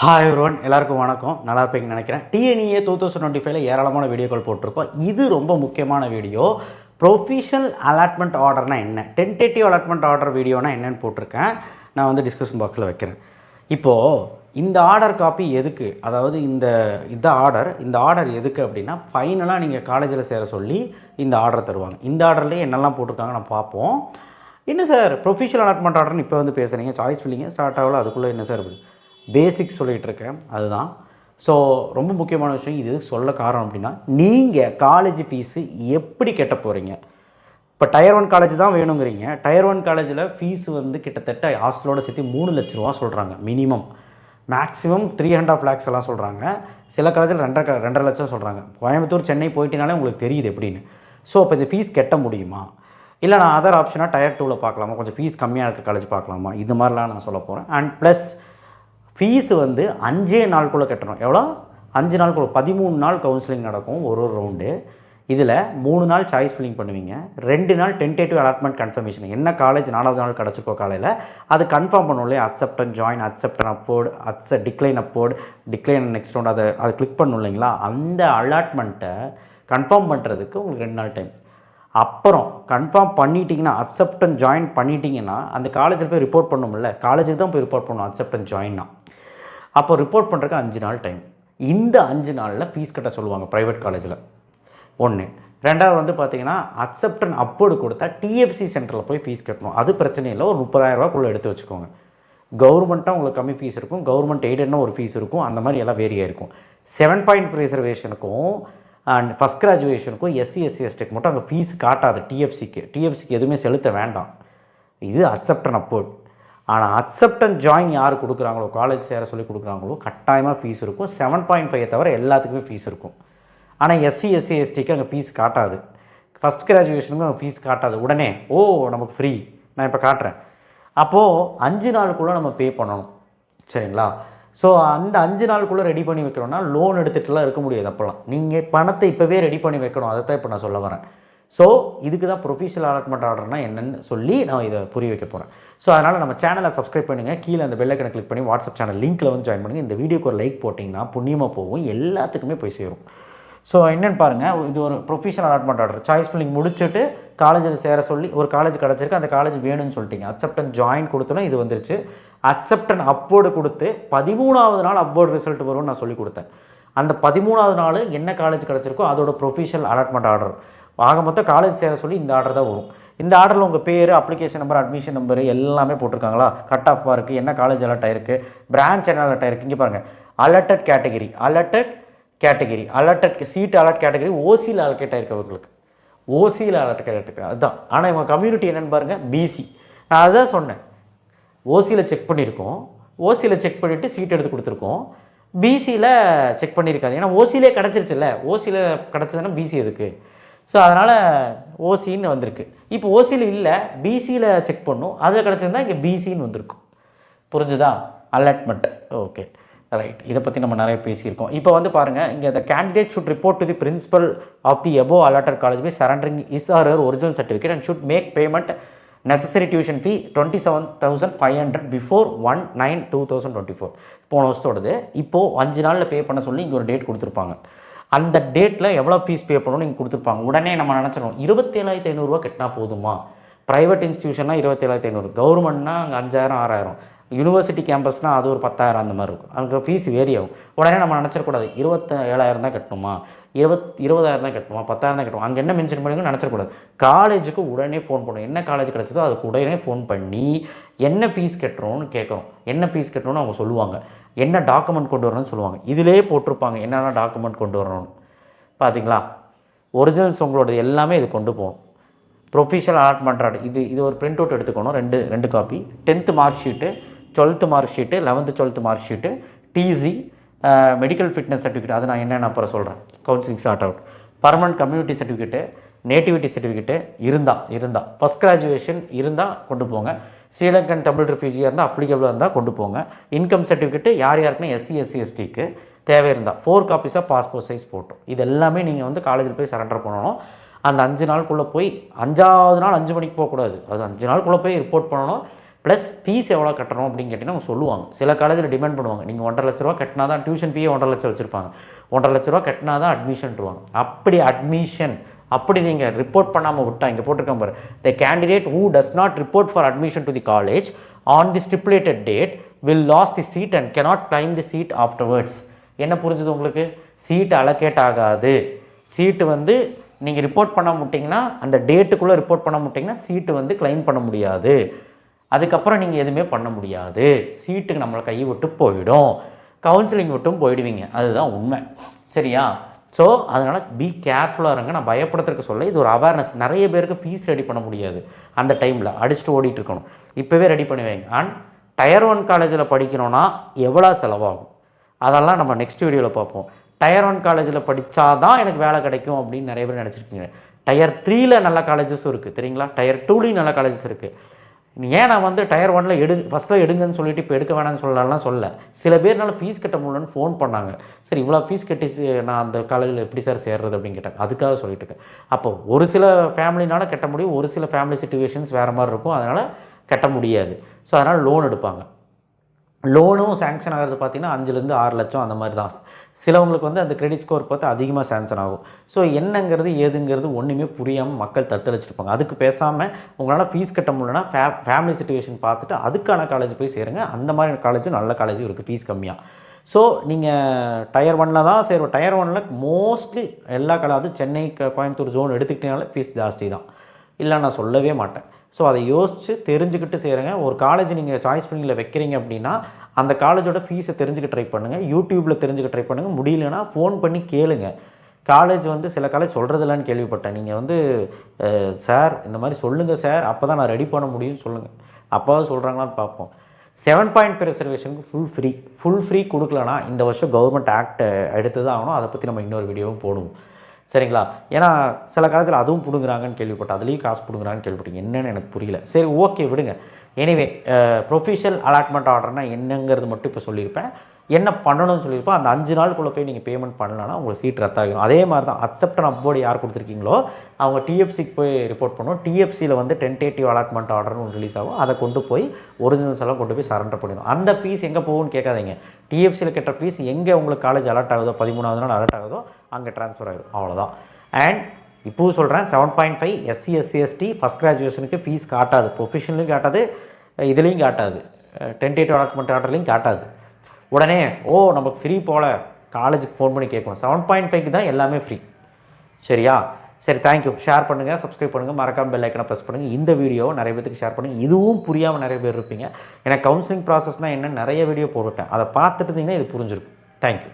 Hi ஒருவன் எல்லாருக்கும் வணக்கம். நல்லா இருப்பீங்கன்னு நினைக்கிறேன். டிஎன்இஏ டூ தௌசண்ட் டுவெண்ட்டி ஃபைவ்ல ஏராளமான வீடியோக்கள் போட்டிருக்கோம். இது ரொம்ப முக்கியமான வீடியோ ப்ரொஃபிஷனல் அலாட்மெண்ட் ஆர்டர்னா என்ன? டென்டேட்டிவ் அலாட்மெண்ட் ஆர்டர் வீடியோனா என்னென்னு போட்டிருக்கேன். நான் வந்து டிஸ்கஷன் பாக்ஸில் வைக்கிறேன். இப்போது இந்த ஆர்டர் காப்பி எதுக்கு? அதாவது இந்த இந்த ஆர்டர் இந்த ஆர்டர் எதுக்கு அப்படின்னா ஃபைனலாக நீங்கள் காலேஜில் சேர சொல்லி இந்த ஆர்டர் தருவாங்க. இந்த ஆர்டர்லேயே என்னெல்லாம் போட்டிருக்காங்க நான் பார்ப்போம். என்ன சார் ப்ரொஃபஷனல் அலாட்மெண்ட் ஆர்டர்னு இப்போ வந்து பேசுகிறீங்க சாய்ஸ் ஃபில்லிங்க ஸ்டார்ட் ஆகல அதுக்குள்ளே என்ன சார் அப்படி? பேசிக்ஸ் சொல்லிகிட்டு இருக்கேன் அதுதான். ஸோ ரொம்ப முக்கியமான விஷயம் இது சொல்ல காரணம் அப்படின்னா நீங்கள் காலேஜ் ஃபீஸு எப்படி கெட்ட போகிறீங்க இப்போ டயர் ஒன் காலேஜ் தான் வேணுங்கிறீங்க. டயர் ஒன் காலேஜில் ஃபீஸ் வந்து கிட்டத்தட்ட ஹாஸ்டலோட சேர்த்து மூணு லட்ச ரூபா சொல்கிறாங்க minimum maximum three hundred of lakhs எல்லாம் சொல்கிறாங்க சில காலேஜில் ரெண்டரை ரெண்டரை லட்சம் சொல்கிறாங்க கோயம்புத்தூர் சென்னை போயிட்டினாலே உங்களுக்கு தெரியுது எப்படின்னு. ஸோ அப்போ இந்த ஃபீஸ் கட்ட முடியுமா? இல்லை நான் அதர் ஆப்ஷனாக டயர் டூவில் பார்க்கலாமா? கொஞ்சம் ஃபீஸ் கம்மியாக இருக்க காலேஜ் பார்க்கலாமா? இது மாதிரிலாம் நான் சொல்ல போகிறேன் அண்ட் ப்ளஸ் ஃபீஸ் வந்து அஞ்சே நாளுக்குள்ளே கட்டணும். எவ்வளோ? அஞ்சு நாளுக்குள்ள. பதிமூணு நாள் கவுன்சிலிங் நடக்கும் ஒரு ஒரு ரவுண்டு. இதில் மூணு நாள் சாய்ஸ் ஃபில்லிங் பண்ணுவீங்க. ரெண்டு நாள் டென்டேட்டிவ் அலாட்மெண்ட் கன்ஃபர்மேஷன். என்ன காலேஜ் நாலாவது நாள் கிடச்சிருக்கோ காலையில்? அது கன்ஃபார்ம் பண்ணும் இல்லையா? Acceptance join acceptance upward அக்ச decline upward decline next round. அதை அதை கிளிக் பண்ணும் இல்லைங்களா? அந்த அலாட்மெண்ட்டை கன்ஃபார்ம் பண்ணுறதுக்கு உங்களுக்கு ரெண்டு நாள் டைம். அப்புறம் கன்ஃபார்ம் பண்ணிட்டீங்கன்னா அக்செப்டன் ஜாயின் பண்ணிட்டீங்கன்னா அந்த காலேஜில் போய் ரிப்போர்ட் பண்ணணும்ல காலேஜுக்கு தான் போய் ரிப்போர்ட் பண்ணணும் அக்செப்டன் ஜாயின்னா. அப்போ ரிப்போர்ட் பண்ணுறதுக்கு அஞ்சு நாள் டைம் இந்த அஞ்சு நாளில் ஃபீஸ் கட்ட சொல்லுவாங்க ப்ரைவேட் காலேஜில் ஒன்று ரெண்டாவது வந்து பார்த்தீங்கன்னா அக்செப்டன் அப்போடு கொடுத்தா டிஎஃப்சி சென்டரில் போய் ஃபீஸ் கட்டணும். அது பிரச்சனை இல்லை. ஒரு முப்பதாயிரரூபாக்குள்ளே எடுத்து வச்சுக்கோங்க. கவர்மெண்ட்டாக உங்களுக்கு கம்மி ஃபீஸ் இருக்கும். கவர்மெண்ட் எய்டட்னா ஒரு ஃபீஸ் இருக்கும். அந்த மாதிரி எல்லாம் வேரியாக இருக்கும் செவன் பாயிண்ட் ரிசர்வேஷனுக்கும் அண்ட் ஃபஸ்ட் கிராஜுவேஷனுக்கும் எஸ்சி எஸ்சி எஸ்டிக்கு மட்டும் அங்கே ஃபீஸ் காட்டாது டிஎஃப்சிக்கு டிஎஃப்சிக்கு எதுவுமே செலுத்த வேண்டாம். இது அக்செப்டன் அப்போர்ட் ஆனால் அக்செப்டன்ஸ் அண்ட் ஜாயின் யார் கொடுக்குறாங்களோ காலேஜ் சேர சொல்லி கொடுக்குறாங்களோ கட்டாயமாக ஃபீஸ் இருக்கும். செவன் பாயிண்ட் ஃபைவ் தவிர எல்லாத்துக்குமே ஃபீஸ் இருக்கும். ஆனால் எஸ்சி எஸ்சி எஸ்டிக்கு அங்கே ஃபீஸ் காட்டாது. ஃபஸ்ட் கிராஜுவேஷனுக்கு அங்கே ஃபீஸ் காட்டாது. உடனே ஓ நமக்கு ஃப்ரீ நான் இப்போ காட்டுறேன். அப்போது அஞ்சு நாளுக்குள்ளே நம்ம பே பண்ணணும். சரிங்களா? ஸோ அந்த அஞ்சு நாளுக்குள்ளே ரெடி பண்ணி வைக்கணும்னா லோன் எடுத்துகிட்டுலாம் இருக்க முடியாது அப்போல்லாம் நீங்கள் பணத்தை இப்போவே ரெடி பண்ணி வைக்கணும். அதை தான் இப்போ நான் சொல்ல வரேன். ஸோ இதுக்கு தான் ப்ரொஃபஷனல் அலாட்மெண்ட் ஆர்டர்னா என்னன்னு சொல்லி நான் இதை புரிய வைக்க போகிறேன் ஸோ அதனால் நம்ம சேனலை சப்ஸ்கிரைப் பண்ணுங்கள் கீழே அந்த பெல்லைக்கனை கிளிக் பண்ணி வாட்ஸ்அப் சேனல் லிங்க்கில் வந்து ஜாயின் பண்ணுங்கள் இந்த வீடியோக்கு ஒரு லைக் போட்டிங்கன்னா புண்ணியமாக போகும். எல்லாத்துக்குமே போய் சேரும். ஸோ என்னென்னு பாருங்கள் இது ஒரு professional allotment order choice filling முடிச்சுட்டு காலேஜில் சேர சொல்லி ஒரு காலேஜ் கிடச்சிருக்கு. அந்த காலேஜ் வேணும்னு சொல்லிட்டீங்க. அக்செப்ட் ஜாயின் கொடுத்தோன்னா இது வந்துருச்சு. அக்செப்டன் அப்வோர்டு கொடுத்து பதிமூணாவது நாள் அப்வோர்டு ரிசல்ட் வரும்னு நான் சொல்லி கொடுத்தேன். அந்த பதிமூணாவது நாள் என்ன காலேஜ் கிடச்சிருக்கோ அதோட ப்ரொஃபஷனல் அலாட்மெண்ட் ஆர்டர் ஆக மொத்தம் காலேஜ் சேர சொல்லி இந்த ஆர்டர் தான் வரும். இந்த ஆர்டரில் உங்கள் பேர் அப்ளிகேஷன் நம்பர் அட்மிஷன் நம்பர் எல்லாமே போட்டிருக்காங்களா? கட் ஆஃப் இருக்குது என்ன காலேஜ் அலர்ட் ஆயிருக்கு பிரான்ச் என்ன அலர்ட் ஆயிருக்கு இங்கே பாருங்கள் allotted category allotted category allotted seat allot category ஓசியில் அலர்ட் ஆயிருக்கு அவங்களுக்கு ஓசியில் அலர்ட் கேட்டிருக்கு அதுதான். ஆனால் இவங்க கம்யூனிட்டி என்னென்னு பாருங்கள் பிசி நான் அதுதான் சொன்னேன். ஓசியில் செக் பண்ணியிருக்கோம் ஓசியில் செக் பண்ணிவிட்டு சீட் எடுத்து கொடுத்துருக்கோம். பிசியில் செக் பண்ணியிருக்காது ஏன்னா ஓசியிலே கிடச்சிருச்சுல்ல. ஓசியில் கிடச்சதுன்னா பிசி எதுக்கு? ஸோ அதனால் ஓசின்னு வந்திருக்கு. இப்போ ஓசியில் இல்லை பிசியில் செக் பண்ணும். அதில் கிடச்சிருந்தா இங்கே பிசின்னு வந்திருக்கும். புரிஞ்சுதா? அலாட்மெண்ட் ஓகே ரைட் இதை பற்றி நம்ம நிறைய பேசியிருக்கோம். இப்போ வந்து பாருங்கள் இங்கே இந்த candidate should report to the principal of the above allotted college by surrendering his or her original certificate and should make payment necessary tuition fee twenty seven thousand five hundred before one nine two thousand twenty four போன வருஷத்தோடது. இப்போது அஞ்சு நாளில் பே பண்ண சொல்லி இங்கே ஒரு date கொடுத்துருப்பாங்க. அந்த டேட்டில் எவ்வளோ ஃபீஸ் பே பண்ணணும் இங்கே கொடுத்துருப்பாங்க. உடனே நம்ம நினச்சிடும் இருபத்தேழாயிரத்தி ஐநூறுரூவா கட்டினா போதுமா ப்ரைவேட் இன்ஸ்டியூஷன்னா இருபத்தேழாயிரத்தி ஐநூறு. கவர்மெண்ட்னா அங்கே அஞ்சாயிரம் ஆறாயிரம். யூனிவர்சிட்டி கேம்பஸ்னால் அது ஒரு பத்தாயிரம் அந்த மாதிரி இருக்கும். அங்கே ஃபீஸ் வேரி ஆகும். உடனே நம்ம நினச்சிடக்கூடாது இருபத்த ஏழாயிரம் தான் கட்டணுமா? இருபத் இருபதாயிரம் தான் கட்டணுமா? பத்தாயிரம் தான் கட்டணும்? அங்கே என்ன மென்ஷன் பண்ணிங்க நினச்சிடக்கூடாது. காலேஜுக்கு உடனே ஃபோன் பண்ணணும் என்ன காலேஜ் கிடச்சதோ அதுக்கு உடனே ஃபோன் பண்ணி என்ன ஃபீஸ் கட்டுறோன்னு கேட்குறோம் என்ன ஃபீஸ் கட்டுறோன்னு அவங்க சொல்லுவாங்க. என்ன டாக்குமெண்ட் கொண்டு வரணும்னு சொல்லுவாங்க. இதிலே போட்டிருப்பாங்க என்னென்ன டாக்குமெண்ட் கொண்டு வரணும்னு. பார்த்தீங்களா ஒரிஜினல்ஸ் உங்களோட எல்லாமே இது கொண்டு போகணும். ப்ரொஃபிஷியல் அலாட்மெண்ட் ஆர்டர் இது இது ஒரு பிரிண்ட் அவுட் எடுத்துக்கணும் ரெண்டு ரெண்டு copy tenth mark sheet twelfth mark sheet eleventh twelfth mark sheet TC medical fitness certificate அது நான் என்னென்ன அப்புறம் சொல்கிறேன் counselling start out permanent community certificate nativity certificate இருந்தால் இருந்தால் ஃபஸ்ட் கிராஜுவேஷன் இருந்தால் கொண்டு போங்க. ஸ்ரீலங்கன் தமிழ் ரெஃப்யூஜியாக இருந்தால் அப்ளிகபிளாக இருந்தால் கொண்டு போங்க. இன்கம் சர்டிஃபிகேட்டு யார் யாருக்குன்னா எஸ்சி எஸ்சி எஸ்டிக்கு தேவை இருந்தால் ஃபோர் காப்பீஸாக பாஸ்போர்ட் சைஸ் போட்டோம் இது எல்லாமே நீங்கள் வந்து காலேஜில் போய் சரண்டர் பண்ணணும். அந்த அஞ்சு நாளுக்குள்ளே போய் அஞ்சாவது நாள் அஞ்சு மணிக்கு போகக்கூடாது அது அஞ்சு நாளுக்குள்ளே போய் ரிப்போர்ட் பண்ணணும். ப்ளஸ் ஃபீஸ் எவ்வளோ கட்டணும் அப்படின்னு கேட்டிங்கன்னா அவங்க சொல்லுவாங்க. சில காலேஜில் டிமாண்ட் பண்ணுவாங்க. நீங்கள் ஒன்றரை லட்ச ரூபா கட்டினா தான் டியூஷன் ஃபீயே ஒன்றரை லட்சம் வச்சுருப்பாங்க. ஒன்றரை லட்ச ரூபா கட்டினா தான் அட்மிஷன்ருவாங்க அப்படி அட்மிஷன் அப்படி நீங்கள் ரிப்போர்ட் பண்ணாமல் விட்டா இங்கே போட்டிருக்கேன் பாரு. The candidate who does not report for admission to the college on the stipulated date will lose the seat and cannot claim the seat afterwards என்ன புரிஞ்சுது உங்களுக்கு? சீட் அலோகேட் ஆகாது. சீட்டு வந்து நீங்கள் ரிப்போர்ட் பண்ண முட்டிங்கன்னா அந்த டேட்டுக்குள்ளே ரிப்போர்ட் பண்ண முட்டிங்கன்னா சீட்டு வந்து கிளைம் பண்ண முடியாது. அதுக்கப்புறம் நீங்கள் எதுவுமே பண்ண முடியாது. சீட்டுக்கு நம்மளை கை விட்டு போயிடும். கவுன்சிலிங் விட்டும் போயிடுவீங்க. அதுதான் உண்மை. சரியா? ஸோ அதனால் பி கேர்ஃபுல்லாக இருங்க. நான் பயப்படுத்துறதுக்கு சொல்ல இது ஒரு அவேர்னஸ் நிறைய பேருக்கு ஃபீஸ் ரெடி பண்ண முடியாது அந்த டைமில் அடிச்சுட்டு ஓடிட்டு இருக்கணும். இப்போவே ரெடி பண்ணி வைங்க. அண்ட் டயர் ஒன் காலேஜில் படிக்கணும்னா எவ்வளோ செலவாகும்? அதெல்லாம் நம்ம நெக்ஸ்ட் வீடியோவில் பார்ப்போம். டயர் ஒன் காலேஜில் படித்தா தான் எனக்கு வேலை கிடைக்கும் அப்படின்னு நிறைய பேர் நினச்சிருக்கீங்க. டயர் த்ரீயில் நல்ல காலேஜஸும் இருக்குது தெரியுங்களா? டயர் டூலேயும் நல்ல காலேஜஸ் இருக்குது ஏன் நான் வந்து டயர் ஒனில் எடு ஃபஸ்ட்டில் எடுங்கன்னு சொல்லிட்டு இப்போ எடுக்க வேணாம்னு சொல்லலாம் சொல்ல சில பேர்னால ஃபீஸ் கட்ட முடியலன்னு ஃபோன் பண்ணாங்க. சரி இவ்வளோ ஃபீஸ் கட்டி நான் அந்த காலேஜில் எப்படி சார் சேர்றது அப்படின்னு கேட்டாங்க. அதுக்காக சொல்லிட்டு இருக்கேன். அப்போ ஒரு சில ஃபேமிலினால கட்ட முடியும் ஒரு சில ஃபேமிலி சுச்சுவேஷன்ஸ் வேறு மாதிரி இருக்கும். அதனால் கட்ட முடியாது. ஸோ அதனால் லோன் எடுப்பாங்க. லோனும் சேங்ஷன் ஆகிறது பார்த்தீங்கன்னா அஞ்சுலேருந்து ஆறு லட்சம் அந்த மாதிரி தான். சிலவங்களுக்கு வந்து அந்த கிரெடிட் ஸ்கோர் பார்த்து அதிகமாக சேங்ஷன் ஆகும். ஸோ என்னங்கிறது ஏதுங்கிறது ஒன்றுமே புரியாமல் மக்கள் தத்தளிச்சிருப்பாங்க. அதுக்கு பேசாமல் உங்களால் ஃபீஸ் கட்ட முடியலன்னா ஃபே ஃபேமிலி சுச்சுவேஷன் பார்த்துட்டு அதுக்கான காலேஜ் போய் சேருங்க. அந்த மாதிரி காலேஜும் நல்ல காலேஜும் இருக்குது ஃபீஸ் கம்மியாக ஸோ நீங்கள் டயர் ஒனில் தான் சேருவோம் டயர் ஒனில் மோஸ்ட்லி எல்லா காலேஜ் சென்னை க- கோயம்புத்தூர் ஜோன் எடுத்துக்கிட்டனால ஃபீஸ் ஜாஸ்தி தான். இல்லை நான் சொல்லவே மாட்டேன். ஸோ அதை யோசித்து தெரிஞ்சுக்கிட்டு செய்கிறேங்க ஒரு காலேஜ் நீங்கள் சாய்ஸ் பண்ணியில் வைக்கிறீங்க அப்படின்னா அந்த காலேஜோட ஃபீஸை தெரிஞ்சுக்க ட்ரை பண்ணுங்கள் யூடியூப்பில் தெரிஞ்சுக்க ட்ரை பண்ணுங்கள் முடியலன்னா ஃபோன் பண்ணி கேளுங்க. காலேஜ் வந்து சில காலேஜ் சொல்கிறதில்லன்னு கேள்விப்பட்டேன். நீங்கள் வந்து சார் இந்த மாதிரி சொல்லுங்கள் சார் அப்போ தான் நான் ரெடி பண்ண முடியும்னு சொல்லுங்கள் அப்போதான் சொல்கிறாங்களான்னு பார்ப்போம். செவன் பாயிண்ட் ஃபைவ் ரிசர்வேஷனுக்கு ஃபுல் ஃப்ரீ ஃபுல் ஃப்ரீ கொடுக்கலனா இந்த வருஷம் கவர்மெண்ட் ஆக்ட் எடுத்து தான் ஆகணும். அதை பற்றி நம்ம இன்னொரு வீடியோவும் போடுவோம். சரிங்களா? ஏன்னா சில காலத்தில் அதுவும் பிடுங்குறாங்கன்னு கேள்விப்பட்டேன். அதுலேயும் காசு பிடுங்குறாங்கன்னு கேள்விப்பட்டேன். என்னென்னு எனக்கு புரியல. சரி ஓகே விடுங்க. எனிவே ப்ரொஃபிஷியல் அலாட்மெண்ட் ஆர்டர்னா என்னங்கிறது மட்டும் இப்போ சொல்லியிருப்பேன். என்ன பண்ணணும்னு சொல்லியிருப்பேன். அந்த அஞ்சு நாளுக்குள்ளே போய் நீங்கள் பேமெண்ட் பண்ணலன்னா உங்களுக்கு சீட் ரத்தாகிடும் அதே மாதிரி தான் அக்செப்டன் அவ்வோர்டு அப்வோர்டு யார் கொடுத்துருக்கீங்களோ அவங்க டிஎஃப்சிக்கு போய் ரிப்போர்ட் பண்ணுவோம் டிஎஃப்சியில் வந்து டென்டேட்டிவ் அலாட்மெண்ட் ஆர்டர்னு ஒன்று ரிலீஸ் ஆகும். அதை கொண்டு போய் ஒரிஜினல்ஸ் எல்லாம் கொண்டு போய் சரண்டர் பண்ணிடும் அந்த ஃபீஸ் எங்கே போகும்னு கேட்காதீங்க. டிஎஃப்சியில் கட்டுற ஃபீஸ் எங்கே உங்களுக்கு காலேஜ் அலர்ட் ஆகுதோ பதிமூணாவது நாள் அலர்ட் ஆகுதோ அங்கே ட்ரான்ஸ்ஃபர் ஆகிடும் அவ்வளோதான் அண்ட் இப்போவும் சொல்கிறேன் seven point five SC SC ST first கிராஜுவேஷனுக்கு fees காட்டாது. ப்ரொஃபஷனலையும் காட்டாது இதுலேயும் காட்டாது. டென்டேட்டிவ் அலாட்மெண்ட் ஆர்டர்லையும் காட்டாது. உடனே ஓ நமக்கு ஃப்ரீ போல் காலேஜுக்கு ஃபோன் பண்ணி கேட்கணும். செவன் பாயிண்ட் ஃபைவ்க்கு தான் எல்லாமே ஃப்ரீ சரியா? சரி தேங்க்யூ ஷேர் பண்ணுங்கள் சப்ஸ்கிரைப் பண்ணுங்கள் மறக்காமல் பெல் ஐக்கனை ப்ரெஸ் பண்ணுங்கள் இந்த வீடியோவை நிறைய பேருக்கு ஷேர் பண்ணுங்கள் இதுவும் புரியாமல் நிறைய பேர் இருப்பீங்க. ஏன்னா கவுன்சிலிங் ப்ராசஸ்னால் என்ன நிறைய வீடியோ போட்டுவிட்டேன் அதை பார்த்துட்டு இருந்தீங்கன்னா இது புரிஞ்சிருக்கும். தேங்க்யூ